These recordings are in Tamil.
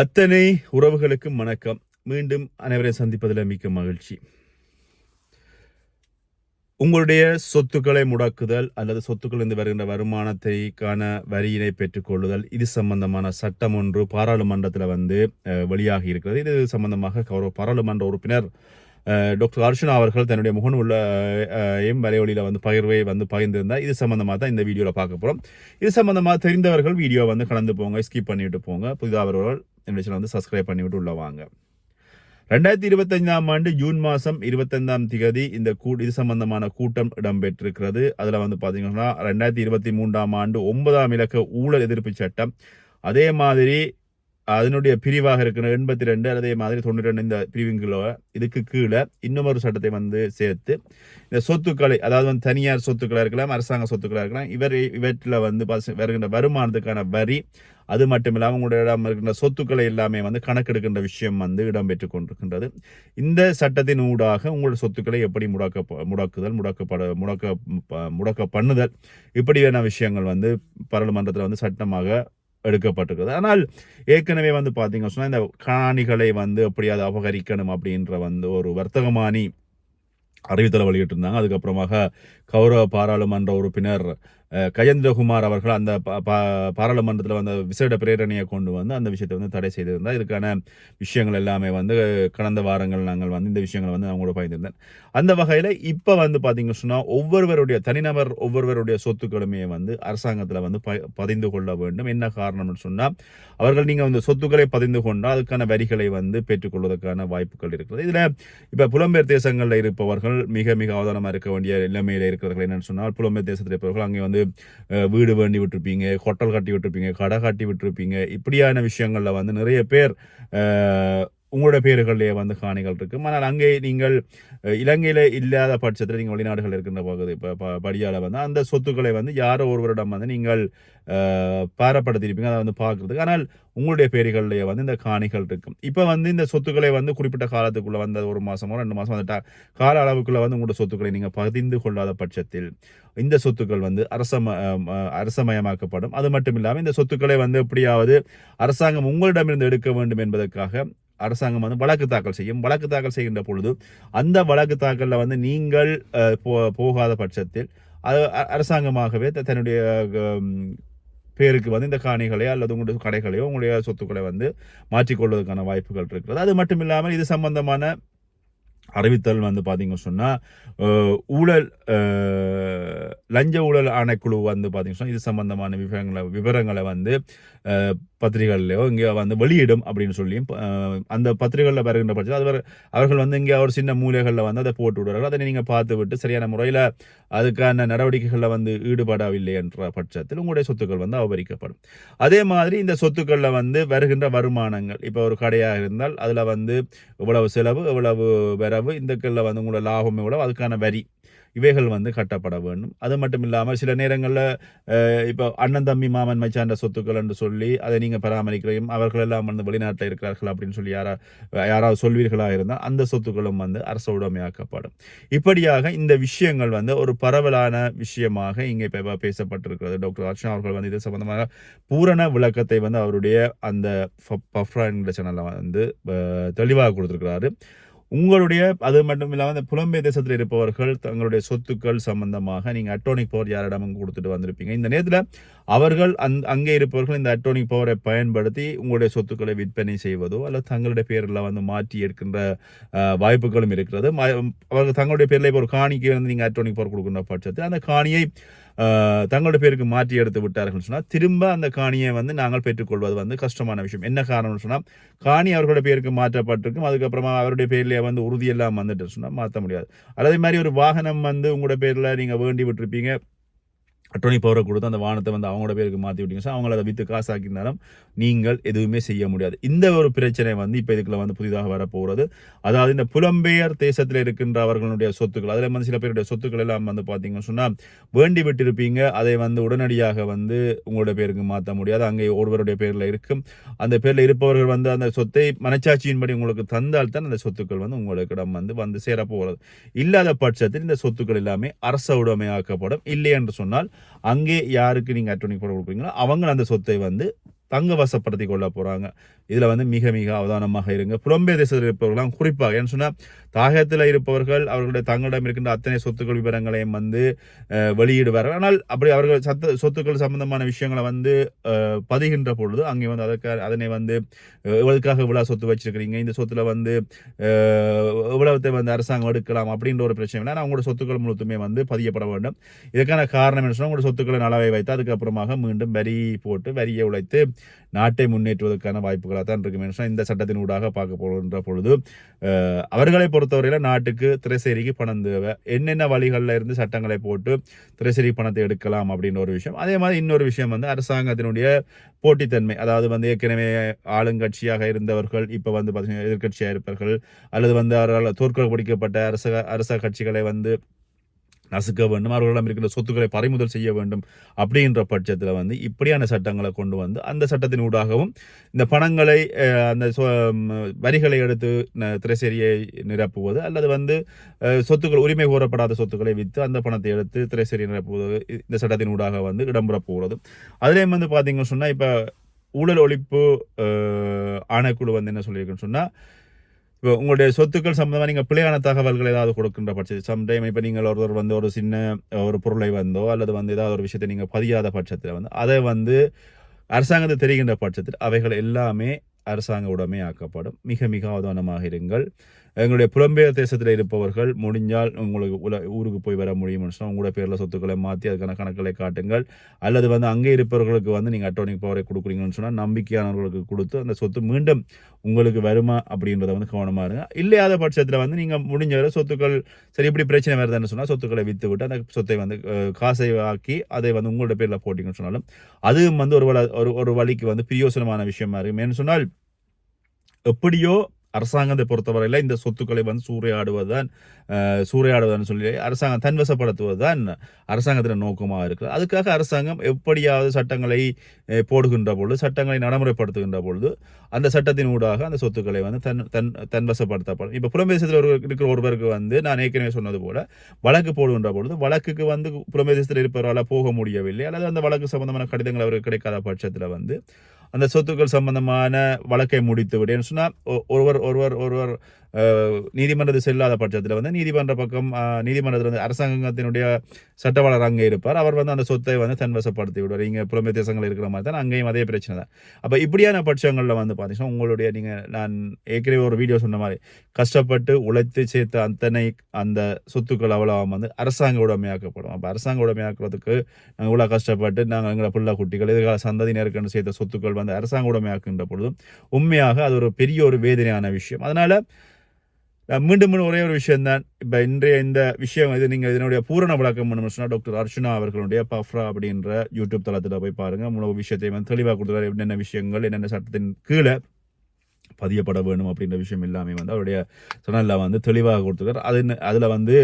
அத்தனை உறவுகளுக்கும் வணக்கம். மீண்டும் அனைவரையும் சந்திப்பதில் மிக்க மகிழ்ச்சி. உங்களுடைய சொத்துக்களை முடக்குதல் அல்லது சொத்துக்களிலிருந்து வருகின்ற வருமானத்தைக்கான வரியினை பெற்றுக்கொள்ளுதல் இது சம்பந்தமான சட்டம் ஒன்று பாராளுமன்றத்தில் வந்து வெளியாகி இருக்கிறது. இது சம்பந்தமாக கௌரவ பாராளுமன்ற உறுப்பினர் டாக்டர் அர்ச்சனா அவர்கள் தன்னுடைய முகநூல்ல உள்ள எம் வரைவழியில் வந்து பகிர்வை வந்து பகிர்ந்திருந்தால் இது சம்பந்தமாக தான் இந்த வீடியோவில் பார்க்க போகிறோம் இது சம்பந்தமாக தெரிந்தவர்கள் வீடியோ வந்து கலந்து போங்க ஸ்கிப் பண்ணிவிட்டு போங்க. புதிதாவர்கள் என்னுடைய சேனல் வந்து சப்ஸ்கிரைப் பண்ணிவிட்டு உள்ள வாங்க. ரெண்டாயிரத்தி இருபத்தஞ்சாம் ஆண்டு ஜூன் மாதம் இருபத்தைந்தாம் திகதி இந்த கூ இது சம்பந்தமான கூட்டம் இடம்பெற்றிருக்கிறது. அதில் வந்து பார்த்தீங்கன்னா ரெண்டாயிரத்தி இருபத்தி மூன்றாம் ஆண்டு ஒன்பதாம் இலக்க ஊழல் எதிர்ப்பு சட்டம். அதே மாதிரி அதனுடைய பிரிவாக இருக்கிற எண்பத்தி ரெண்டு அதே மாதிரி தொண்ணூற்றி ரெண்டு இந்த பிரிவுங்களோ இதுக்கு கீழே இன்னுமொரு சட்டத்தை வந்து சேர்த்து இந்த சொத்துக்களை அதாவது வந்து தனியார் சொத்துக்களாக இருக்கலாம் அரசாங்க சொத்துக்களாக இருக்கலாம் இவர் இவற்றில் வந்து வருகின்ற வருமானத்துக்கான வரி அது மட்டும் இல்லாமல் உங்களுடைய இடம் இருக்கின்ற சொத்துக்களை எல்லாமே வந்து கணக்கெடுக்கின்ற விஷயம் வந்து இடம்பெற்று கொண்டிருக்கின்றது. இந்த சட்டத்தின் ஊடாக உங்களுடைய சொத்துக்களை எப்படி முடக்க முடக்குதல் முடக்கப்பட முடக்க ப- முடக்க பண்ணுதல் இப்படியான விஷயங்கள் வந்து பாராளுமன்றத்தில் வந்து சட்டமாக எடுக்கப்பட்டிருக்கிறது. ஆனால் ஏற்கனவே வந்து பார்த்தீங்க சொன்னால் இந்த காணிகளை வந்து எப்படியாவது அபகரிக்கணும் அப்படின்ற வந்து ஒரு வர்த்தகமானி அறிவித்தலை வெளியிட்டிருந்தாங்க. அதுக்கப்புறமாக கௌரவ பாராளுமன்ற உறுப்பினர் கஜேந்திரகுமார் அவர்கள் அந்த பாராளுமன்றத்தில் வந்த விசேட பிரேரணையை கொண்டு வந்து அந்த விஷயத்தை வந்து தடை செய்திருந்தார். இதுக்கான விஷயங்கள் எல்லாமே வந்து கடந்த வாரங்கள் நாங்கள் வந்து இந்த விஷயங்களை வந்து அவங்களோட பகிர்ந்திருந்தேன். அந்த வகையில் இப்போ வந்து பார்த்தீங்க சொன்னால் ஒவ்வொருவருடைய தனிநபர் ஒவ்வொருவருடைய சொத்துக்களுமே வந்து அரசாங்கத்தில் வந்து ப பதிந்து கொள்ள வேண்டும். என்ன காரணம்னு சொன்னால் அவர்கள் நீங்கள் வந்து சொத்துக்களை பதிந்து கொண்டால் அதுக்கான வரிகளை வந்து பெற்றுக்கொள்வதற்கான வாய்ப்புகள் இருக்கிறது. இதில் இப்போ புலம்பெயர் தேசங்களில் இருப்பவர்கள் மிக மிக அவதானமாக இருக்க வேண்டிய நிலைமையில் இருக்கிறவர்கள் என்னென்னு சொன்னால் புலம்பெயர் தேசத்தில் இருப்பவர்கள் அங்கே வந்து வந்து வீடு வேண்டி விட்டுருப்பீங்க ஹோட்டல் கட்டி விட்டுருப்பீங்க கடை கட்டி விட்டுருப்பீங்க இப்படியான விஷயங்களில் வந்து நிறைய பேர் உங்களோட பேர்களிலே வந்து காணிகள் இருக்கும் ஆனால் அங்கே நீங்கள் இலங்கையில் இல்லாத பட்சத்தில் நீங்கள் வெளிநாடுகள் இருக்கின்ற பகுதி இப்போ படியால் வந்து அந்த சொத்துக்களை வந்து யாரோ ஒருவரிடம் வந்து நீங்கள் பாரப்படுத்தியிருப்பீங்க. அதை வந்து பார்க்குறதுக்கு. ஆனால் உங்களுடைய பேர்களிலேயே வந்து இந்த காணிகள் இருக்கும் இப்போ வந்து இந்த சொத்துக்களை வந்து குறிப்பிட்ட காலத்துக்குள்ளே வந்து ஒரு மாதமோ ரெண்டு மாதம் அந்த கால அளவுக்குள்ளே வந்து உங்களோட சொத்துக்களை நீங்கள் பதிந்து கொள்ளாத பட்சத்தில் இந்த சொத்துக்கள் வந்து அரசம அரசமயமாக்கப்படும். அது மட்டும் இல்லாமல் இந்த சொத்துக்களை வந்து எப்படியாவது அரசாங்கம் உங்களிடமிருந்து எடுக்க வேண்டும் என்பதற்காக அரசாங்கம் வந்து வழக்கு தாக்கல் செய்யும். வழக்கு தாக்கல் செய்கின்ற பொழுது அந்த வழக்கு தாக்கலில் வந்து நீங்கள் போ- போகாத பட்சத்தில் அது அரசாங்கமாகவே த- தன்னுடைய பேருக்கு வந்து இந்த காணிகளையோ அல்லது உங்களுடைய கடைகளையோ உங்களுடைய சொத்துக்களை வந்து மாற்றிக்கொள்வதற்கான வாய்ப்புகள் இருக்கிறது. அது மட்டும் இல்லாமல் இது சம்பந்தமான அறிவித்தல் வந்து பார்த்தீங்க சொன்னால் ஊழல் லஞ்ச ஊழல் ஆணைக்குழு வந்து பார்த்தீங்க சொன்னால் இது சம்பந்தமான விவரங்களை விவரங்களை வந்து பத்திரிகைகள்லையோ இங்கே வந்து வெளியிடும் அப்படின்னு சொல்லியும் அந்த பத்திரிகைகளில் வருகின்ற பட்சத்தில் அது அவர்கள் வந்து இங்கே ஒரு சின்ன மூலைகளில் வந்து அதை போட்டு விடுவார்கள் அதை நீங்கள் பார்த்து விட்டு சரியான முறையில் அதுக்கான நடவடிக்கைகளில் வந்து ஈடுபடவில்லை என்ற பட்சத்தில் உங்களுடைய சொத்துக்கள் வந்து அபகரிக்கப்படும். அதே மாதிரி இந்த சொத்துக்களில் வந்து வருகின்ற வருமானங்கள் இப்போ ஒரு கடையாக இருந்தால் அதில் வந்து இவ்வளவு செலவு இவ்வளவு வரவு இந்த கல்ல வந்து உங்களோட லாபம் எவ்வளவு அதுக்கான வரி இவைகள் வந்து கட்டப்பட வேண்டும். அது மட்டும் இல்லாமல் சில நேரங்களில் இப்போ அண்ணன் தம்பி மாமன் மச்சாண்ட சொத்துக்கள் என்று சொல்லி அதை நீங்கள் பராமரிக்கிறீங்க அவர்கள் எல்லாம் வந்து வெளிநாட்டில் இருக்கிறார்கள் அப்படின்னு சொல்லி யாரா யாராவது சொல்வீர்களாக இருந்தால் அந்த சொத்துக்களும் வந்து அரச உடைமையாக்கப்படும். இப்படியாக இந்த விஷயங்கள் வந்து ஒரு பரவலான விஷயமாக இங்கே இப்போ பேசப்பட்டிருக்கிறது. டாக்டர் அர்ச்சனா அவர்கள் வந்து இது சம்பந்தமாக பூரண விளக்கத்தை வந்து அவருடைய அந்த பஃப்ரா என்கிற சேனலில் வந்து தெளிவாக கொடுத்துருக்கிறாரு. உங்களுடைய அது மட்டும் இல்லாமல் இந்த புலம்பெயர் தேசத்தில் இருப்பவர்கள் தங்களுடைய சொத்துக்கள் சம்பந்தமாக நீங்கள் அட்டோனிக் பவர் யாரிடமும் கொடுத்துட்டு வந்திருப்பீங்க. இந்த நேரத்தில் அவர்கள் அந் அங்கே இருப்பவர்கள் இந்த அட்டோனிக் பவரை பயன்படுத்தி உங்களுடைய சொத்துக்களை விற்பனை செய்வதோ அல்லது தங்களுடைய பேரில் வந்து மாற்றி எடுக்கின்ற வாய்ப்புகளும் இருக்கிறது. அவர்கள் தங்களுடைய பேரில் இப்போ ஒரு காணிக்கு வந்து நீங்கள் அட்டோனிக் பவர் கொடுக்கின்ற பட்சத்தில் அந்த காணியை தங்களுடைய பேருக்கு மாற்றி எடுத்து விட்டார்கள் சொன்னால் திரும்ப அந்த காணியை வந்து நாங்கள் பெற்றுக்கொள்வது வந்து கஷ்டமான விஷயம். என்ன காரணம்னு சொன்னால் காணி அவர்களுடைய பேருக்கு மாற்றப்பட்டிருக்கும் அதுக்கப்புறமா அவருடைய பேர்லேயே வந்து உறுதியெல்லாம் வந்துட்டு சொன்னால் மாற்ற முடியாது. அதே மாதிரி ஒரு வாகனம் வந்து உங்களோட பேரில் நீங்கள் வேண்டி விட்டுருப்பீங்க அட்டோனி பவரை கொடுத்து அந்த வானத்தை வந்து அவங்களோட பேருக்கு மாற்றி விட்டீங்க. சார் அவங்கள அதை விற்று காசாக்கினாலும் நீங்கள் எதுவுமே செய்ய முடியாது. இந்த ஒரு பிரச்சனை வந்து இப்போ இதுக்குள்ள வந்து புதிதாக வரப்போகிறது அதாவது இந்த புலம்பெயர் தேசத்தில் இருக்கின்ற அவர்களுடைய சொத்துக்கள் அதில் வந்து சில பேருடைய சொத்துக்கள் எல்லாம் வந்து பார்த்தீங்கன்னு சொன்னால் வேண்டி விட்டிருப்பீங்க. அதை வந்து உடனடியாக வந்து உங்களோட பேருக்கு மாற்ற முடியாது. அங்கே ஒருவருடைய பேரில் இருக்கும். அந்த பேரில் இருப்பவர்கள் வந்து அந்த சொத்தை மனச்சாட்சியின்படி உங்களுக்கு தந்தால் தான் அந்த சொத்துக்கள் வந்து உங்களுக்கிடம் வந்து வந்து சேரப்போகிறது இல்லாத பட்சத்தில் இந்த சொத்துக்கள் எல்லாமே அரச உடைமையாக்கப்படும். இல்லை என்று சொன்னால் அங்கே யாருக்கு நீங்கள் அட்டோனி போட கொடுப்பீங்களோ அவங்க அந்த சொத்தை வந்து தங்க வசப்படுத்தி கொள்ள போறாங்க. இதில் வந்து மிக மிக அவதானமாக இருங்க. புலம்பெயர் தேசத்தில் இருப்பவர்களாம் குறிப்பாக ஏன்னு சொன்னால் தாயகத்தில் இருப்பவர்கள் அவர்களுடைய தங்களிடம் இருக்கின்ற அத்தனை சொத்துக்கள் விவரங்களையும் வந்து வெளியிடுவார்கள். ஆனால் அப்படி அவர்கள் சத்து சொத்துக்கள் சம்பந்தமான விஷயங்களை வந்து பதிகின்ற பொழுது அங்கே வந்து அதற்கு அதனை வந்து இவளுக்காக எவ்வளவுக்காக சொத்து வச்சிருக்கிறீங்க? இந்த சொத்துல வந்து அஹ், வந்து அரசாங்கம் எடுக்கலாம்? அப்படின்ற ஒரு பிரச்சனை இல்லை. அவங்களோட சொத்துக்கள் முழுத்துமே வந்து பதியப்பட வேண்டும். இதுக்கான காரணம் என்ன சொன்னால் உங்களோட சொத்துக்களை நலவை வைத்து அதுக்கப்புறமாக மீண்டும் வரி போட்டு வரியை உழைத்து நாட்டை முன்னேற்றுவதற்கான வாய்ப்புகள் வாய்ப்புகளாக தான் இருக்கும் என்று இந்த சட்டத்தின் ஊடாக பார்க்க போகின்ற பொழுது அவர்களை பொறுத்தவரையில் நாட்டுக்கு திரைசேரிக்கு பணம் தேவை. என்னென்ன வழிகளில் இருந்து சட்டங்களை போட்டு திரைசேரி பணத்தை எடுக்கலாம் அப்படின்ற ஒரு விஷயம். அதே மாதிரி இன்னொரு விஷயம் வந்து அரசாங்கத்தினுடைய போட்டித்தன்மை. அதாவது வந்து ஏற்கனவே ஆளுங்கட்சியாக இருந்தவர்கள் இப்போ வந்து பார்த்தீங்கன்னா எதிர்க்கட்சியாக இருப்பார்கள் அல்லது வந்து அவர்களால் தோற்கடிக்கப்பட்ட அரச அரச கட்சிகளை வந்து நசுக்க வேண்டும் அவர்களிடம் இருக்கின்ற சொத்துக்களை பறிமுதல் செய்ய வேண்டும் அப்படின்ற பட்சத்தில் வந்து இப்படியான சட்டங்களை கொண்டு வந்து அந்த சட்டத்தின் ஊடாகவும் இந்த பணங்களை அந்த வரிகளை எடுத்து திரைசேரியை நிரப்புவது அல்லது வந்து சொத்துக்கள் உரிமை கோரப்படாத சொத்துக்களை விற்று அந்த பணத்தை எடுத்து திரைசேரியை நிரப்புவது இந்த சட்டத்தின் ஊடாக வந்து இடம்பெற போகிறது. அதுலேயும் வந்து பார்த்தீங்கன்னு சொன்னால் இப்போ ஊழல் ஒழிப்பு ஆணைக்குழு வந்து என்ன சொல்லியிருக்குன்னு சொன்னால் இப்போ உங்களுடைய சொத்துக்கள் சம்மந்தமாக நீங்கள் பிழையான தகவல்கள் ஏதாவது கொடுக்கின்ற பட்சத்தில் சம்டைம் இப்போ நீங்கள் ஒருத்தர் வந்து ஒரு சின்ன ஒரு பொருளை வந்தோ அல்லது வந்து ஏதாவது ஒரு விஷயத்தை நீங்கள் பதியாத பட்சத்தில் வந்து அதை வந்து அரசாங்கத்தை தெரிகின்ற பட்சத்தில் அவைகள் எல்லாமே அரசாங்க உடமை ஆக்கப்படும் மிக மிக அவதானமாக இருங்கள். எங்களுடைய புலம்பெயர் தேசத்தில் இருப்பவர்கள் முடிஞ்சால் உங்களுக்கு உல ஊருக்கு போய் வர முடியும்னு சொன்னால் உங்களோட பேரில் சொத்துக்களை மாற்றி அதுக்கான கணக்குகளை காட்டுங்கள். அல்லது வந்து அங்கே இருப்பவர்களுக்கு வந்து நீங்கள் அட்டோனிக் பவரை கொடுக்குறீங்கன்னு சொன்னால் நம்பிக்கையானவர்களுக்கு கொடுத்து அந்த சொத்து மீண்டும் உங்களுக்கு வருமா அப்படின்றத வந்து கவனமாக இருங்க. இல்லையாத பட்சத்தில் வந்து நீங்கள் முடிஞ்ச வரை சொத்துக்கள் சரி இப்படி பிரச்சனை வருதுன்னு சொன்னால் சொத்துக்களை விற்று விட்டு அந்த சொத்தை வந்து காசை ஆக்கி அதை வந்து உங்களோட பேரில் போட்டிங்கன்னு சொன்னாலும் அதுவும் வந்து ஒரு வள- ஒரு ஒரு வழிக்கு வந்து பிரியோசனமான விஷயமா இருக்கு மேன்னு சொன்னால் எப்படியோ அரசாங்கத்தை பொறுத்தவரையில் இந்த சொத்துக்களை வந்து சூறையாடுவது தான் சூறையாடுவதுன்னு சொல்லி அரசாங்கம் தன்வசப்படுத்துவது தான் அரசாங்கத்தின் நோக்கமாக இருக்குது. அதுக்காக அரசாங்கம் எப்படியாவது சட்டங்களை போடுகின்ற பொழுது சட்டங்களை நடைமுறைப்படுத்துகின்ற பொழுது அந்த சட்டத்தின் ஊடாக அந்த சொத்துக்களை வந்து தன் தன் தன்வசப்படுத்தப்படும். இப்போ புலம்பேசத்தில் ஒரு இருக்கிற ஒருவருக்கு வந்து நான் ஏற்கனவே சொன்னது போல வழக்கு போடுகின்ற பொழுது வழக்குக்கு வந்து புலம்பேசத்தில் இருப்பவரால் போக முடியவில்லை. அல்லது அந்த வழக்கு சம்பந்தமான கடிதங்கள் அவருக்கு கிடைக்காத பட்சத்தில் வந்து அந்த சொத்துக்கள் சம்பந்தமான வழக்கை முடித்து விடு சொன்னால் ஒருவர் ஒருவர் ஒருவர் நீதிமன்றத்தில் செல்லாத பட்சத்தில் வந்து நீதிமன்ற பக்கம் நீதிமன்றத்தில் வந்து அரசாங்கத்தினுடைய சட்டவாளர் அங்கே இருப்பார். அவர் வந்து அந்த சொத்தை வந்து தன்வசப்படுத்தி விடுவார். இங்கே புலமை தேசங்கள் இருக்கிற மாதிரி தான் அங்கேயும் அதே பிரச்சனை தான். அப்போ இப்படியான பட்சங்களில் வந்து பார்த்தீங்கன்னா உங்களுடைய நீங்கள் நான் ஏற்கனவே ஒரு வீடியோ சொன்ன மாதிரி கஷ்டப்பட்டு உழைத்து சேர்த்த அத்தனை அந்த சொத்துக்கள் அவ்வளோ வந்து அரசாங்க உடமையாக்கப்படும். அப்போ அரசாங்க உடமையாக்குறதுக்கு நாங்கள் இவ்வளோ கஷ்டப்பட்டு நாங்கள் எங்களை பிள்ளை குட்டிகள் எதிர்கால சந்ததியினருக்குன்னு சேர்த்த சொத்துக்கள் வந்து அரசாங்க உடைமையாக்குகின்ற பொழுதும் உண்மையாக அது ஒரு பெரிய ஒரு வேதனையான விஷயம். அதனால மீண்டும் மீண்டும் ஒரே ஒரு விஷயம்தான். இப்போ இன்றைய இந்த விஷயம் இது நீங்கள் இதனுடைய பூரண விளக்கம் பண்ணணும்னு சொன்னால் டாக்டர் அர்ச்சனா அவர்களுடைய பஃப்ரா அப்படின்ற யூடியூப் தளத்தில் போய் பாருங்கள் முழு விஷயத்தையும் வந்து தெளிவாக கொடுத்துருக்காரு என்னென்ன விஷயங்கள் என்னென்ன சட்டத்தின் கீழே பதியப்பட வேணும் அப்படின்ற விஷயம் எல்லாமே வந்து அவருடைய சேனலில் வந்து தெளிவாக கொடுத்துருக்காரு. அது அதில் வந்து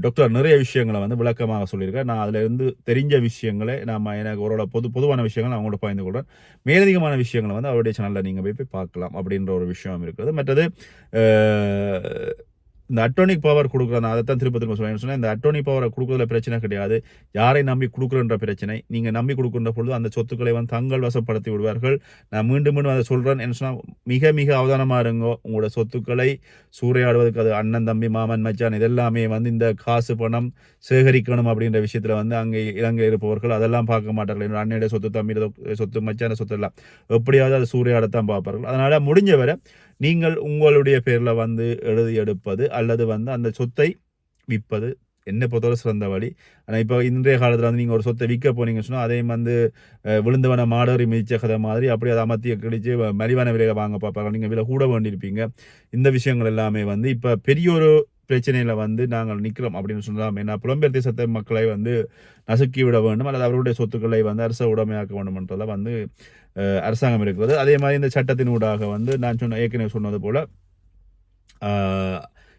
டாக்டர் நிறைய விஷயங்களை வந்து விளக்கமாக சொல்லியிருக்கேன் நான் அதிலிருந்து தெரிஞ்ச விஷயங்களை நாம் எனக்கு ஒரு பொது பொதுவான விஷயங்களை அவங்களோட பகிர்ந்து கொள்கிறேன் மேலதிகமான விஷயங்களை வந்து அவருடைய சேனலில் நீங்கள் போய் போய் பார்க்கலாம் அப்படின்ற ஒரு விஷயம் இருக்குது. மற்றது இந்த அட்டோனிக் பவர் கொடுக்குற அதை தான் திரும்ப திரும்ப சொல்லுவேன் சொன்னால் இந்த அட்டோனிக் பவரை கொடுக்குறதுல பிரச்சனை கிடையாது. யாரை நம்பி கொடுக்குறன்ற பிரச்சனை. நீங்கள் நம்பி கொடுக்குற பொழுது அந்த சொத்துக்களை வந்து தங்கள் வசப்படுத்தி விடுவார்கள். நான் மீண்டும் மீண்டும் அதை சொல்கிறேன் என்ன சொன்னால் மிக மிக அவதானமாக இருங்கோ. உங்களோட சொத்துக்களை சூறையாடுவதற்கு அது அண்ணன் தம்பி மாமன் மச்சான் இதெல்லாமே வந்து இந்த காசு பணம் சேகரிக்கணும் அப்படின்ற விஷயத்தில் வந்து அங்கே இலங்கை இருப்பவர்கள் அதெல்லாம் பார்க்க மாட்டார்கள். என்னோட அண்ணையோட சொத்து தம்பி சொத்து மச்சான சொத்து எல்லாம். எப்படியாவது அதை சூறையாடத்தான் பார்ப்பார்கள். அதனால் முடிஞ்ச வரை நீங்கள் உங்களுடைய பேரில் வந்து எழுதி எடுப்பது அல்லது வந்து அந்த சொத்தை விற்பது. என்னை பொறுத்தவரை சிறந்த வழி. ஆனால் இப்போ இன்றைய காலத்தில் வந்து நீங்கள் ஒரு சொத்தை விற்க போனீங்கன்னு சொன்னால் அதையும் வந்து விழுந்தவன மாடரி மிதிச்ச கதை மாதிரி அப்படி அதை அமர்த்திய கிழிச்சு மலிவான விலையை வாங்க பார்ப்பாங்க. நீங்கள் விலை கூட வேண்டியிருப்பீங்க. இந்த விஷயங்கள் எல்லாமே வந்து இப்போ பெரிய ஒரு பிரச்சனையில் வந்து நாங்கள் நிற்கிறோம் அப்படின்னு சொல்லலாம் ஏன்னா புலம்பெயர் தேசத்தை மக்களை வந்து நசுக்கி விட வேண்டும் அல்லது அவருடைய சொத்துக்களை வந்து அரச உடமையாக்க வேண்டும்ன்றதெல்லாம் வந்து அரசாங்கம் இருக்கிறது. அதே மாதிரி இந்த சட்டத்தின் ஊடாக வந்து நான் சொன்ன ஏற்கனவே சொன்னது போல்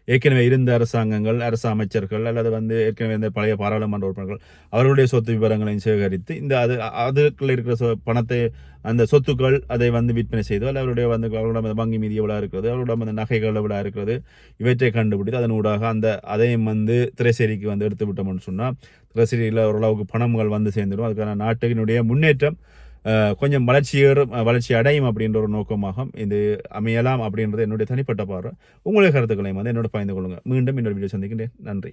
ஏற்கனவே இருந்த அரசாங்கங்கள் அரசு அமைச்சர்கள் அல்லது வந்து ஏற்கனவே இந்த பழைய பாராளுமன்ற உறுப்பினர்கள் அவர்களுடைய சொத்து விவரங்களையும் சேகரித்து இந்த அது அதுக்குள்ள இருக்கிற சொ- பணத்தை அந்த சொத்துக்கள் அதை வந்து விற்பனை செய்து அல்ல அவருடைய வந்து அவரோட வங்கி மீதி எவ்வளோ இருக்கிறது அவரோட அந்த நகைகள் எவ்வளோ இருக்கிறது இவற்றை கண்டுபிடித்து அதன் ஊடாக அந்த அதையும் வந்து திரைசேரிக்கு வந்து எடுத்து விட்டோம்னு சொன்னால் திரைசேரியில் ஓரளவுக்கு பணங்கள் வந்து சேர்ந்துடும். அதுக்கான நாட்டினுடைய முன்னேற்றம் கொஞ்சம் வளர்ச்சியேறும் வளர்ச்சி அடையும் அப்படின்ற ஒரு நோக்கமாக இது அமையலாம் அப்படின்றது என்னுடைய தனிப்பட்ட பார்வை. உங்களுடைய கருத்துக்களையும் வந்து என்னோட பகிர்ந்து கொள்ளுங்கள் மீண்டும் இன்னொரு வீடியோ சந்திக்கின்றேன். நன்றி.